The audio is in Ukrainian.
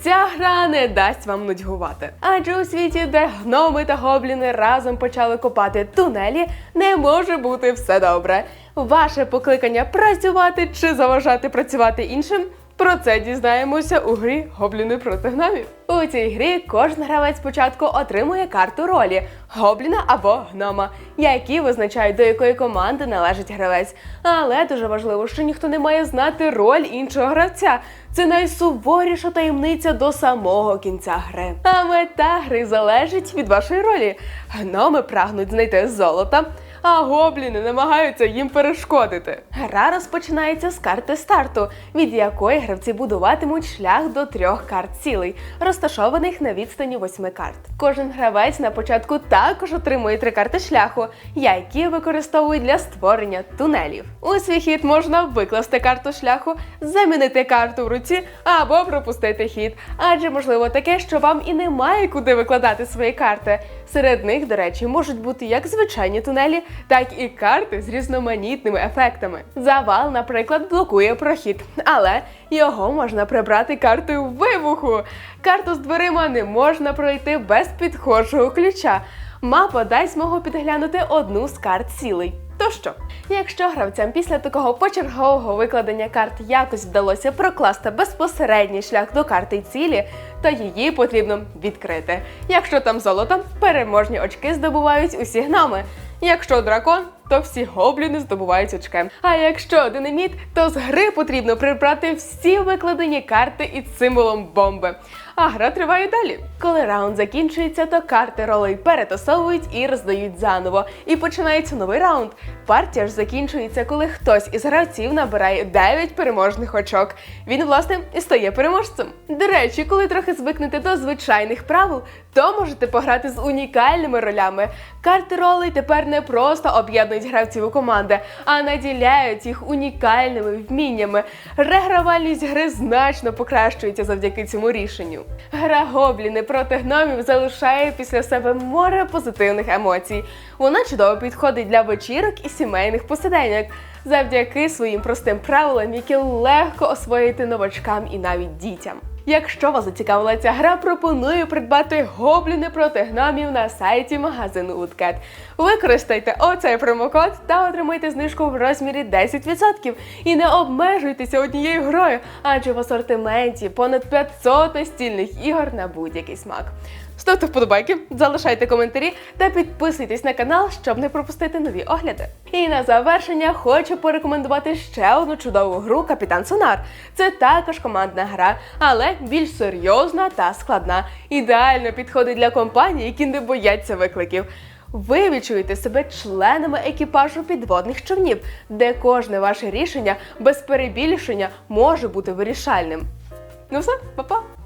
Ця гра не дасть вам нудьгувати. Адже у світі, де гноми та гобліни разом почали копати тунелі, не може бути все добре. Ваше покликання працювати чи заважати працювати іншим. Про це дізнаємося у грі Гобліни проти гномів. У цій грі кожен гравець спочатку отримує карту ролі гобліна або гнома, які визначають до якої команди належить гравець. Але дуже важливо, що ніхто не має знати роль іншого гравця. Це найсуворіша таємниця до самого кінця гри. А мета гри залежить від вашої ролі. Гноми прагнуть знайти золото. А гобліни намагаються їм перешкодити. Гра розпочинається з карти старту, від якої гравці будуватимуть шлях до трьох карт цілей, розташованих на відстані восьми карт. Кожен гравець на початку також отримує три карти шляху, які використовують для створення тунелів. У свій хід можна викласти карту шляху, замінити карту в руці або пропустити хід. Адже можливо таке, що вам і немає куди викладати свої карти. Серед них, до речі, можуть бути як звичайні тунелі, так і карти з різноманітними ефектами. Завал, наприклад, блокує прохід, але його можна прибрати картою вибуху. Карту з дверима не можна пройти без підхожого ключа. Мапа дасть змогу підглянути одну з карт цілей. То що, якщо гравцям після такого почергового викладення карт якось вдалося прокласти безпосередній шлях до карти цілі, то її потрібно відкрити. Якщо там золото, переможні очки здобувають усі гноми. Якщо дракон, то всі гобліни здобувають очки. А якщо динаміт, то з гри потрібно прибрати всі викладені карти із символом бомби. А гра триває далі. Коли раунд закінчується, то карти ролей перетасовують і роздають заново. І починається новий раунд. Партія ж закінчується, коли хтось із гравців набирає 9 переможних очок. Він, власне, і стає переможцем. До речі, коли трохи звикнете до звичайних правил, то можете пограти з унікальними ролями. Карти ролей тепер не просто об'єднують гравців у команди, а наділяють їх унікальними вміннями. Регравальність гри значно покращується завдяки цьому рішенню. Гра гобліни проти гномів залишає після себе море позитивних емоцій. Вона чудово підходить для вечірок і сімейних посиденьок. Завдяки своїм простим правилам, які легко освоїти новачкам і навіть дітям. Якщо вас зацікавила ця гра, пропоную придбати гобліни проти гномів на сайті магазину Woodcat. Використайте оцей промокод та отримайте знижку в розмірі 10%. І не обмежуйтеся однією грою, адже в асортименті понад 500 настільних ігор на будь-який смак. Ставте вподобайки, залишайте коментарі та підписуйтесь на канал, щоб не пропустити нові огляди. І на завершення хочу порекомендувати ще одну чудову гру Капітан Сонар. Це також командна гра, але більш серйозна та складна. Ідеально підходить для компаній, які не бояться викликів. Ви відчуєте себе членами екіпажу підводних човнів, де кожне ваше рішення без перебільшення може бути вирішальним. Ну все, па-па!